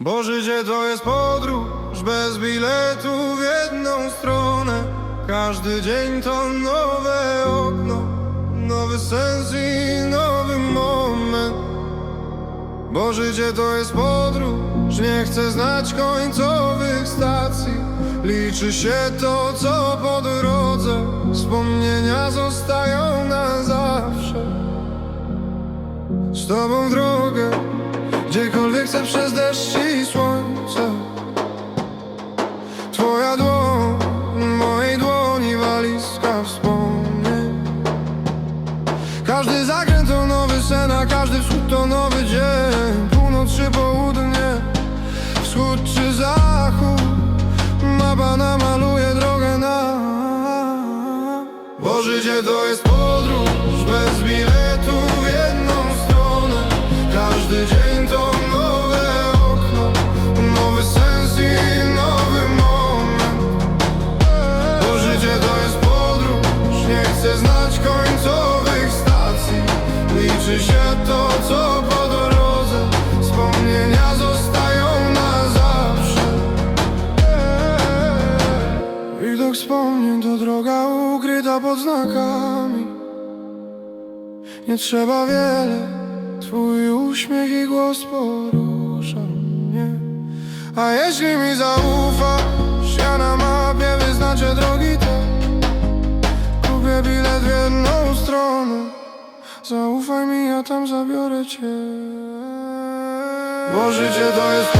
Bo życie to jest podróż bez biletu w jedną stronę. Każdy dzień to nowe okno, nowy sens i nowy moment. Bo życie to jest podróż, nie chcę znać końcowych stacji. Liczy się to, co po drodze, wspomnienia zostają na zawsze. Z tobą w drogę Gdziekolwiek chcę przez deszcz i słońce. Twoja dłoń, mojej dłoni walizka wspomnień. Każdy zakręt to nowy sen, a każdy wschód to nowy dzień. Północ czy południe, wschód czy zachód. Mapa namaluje drogę nam Bo życie to jest podróż bez biletu Liczy się to, co po drodze. Wspomnienia zostają na zawsze. Widok wspomnień to droga ukryta pod znakami. Nie trzeba wiele Twój uśmiech i głos porusza mnie. A jeśli mi zaufasz Ja na mapie wyznaczę drogi Zaufaj mi, ja tam zabiorę cię. Bo życie to jest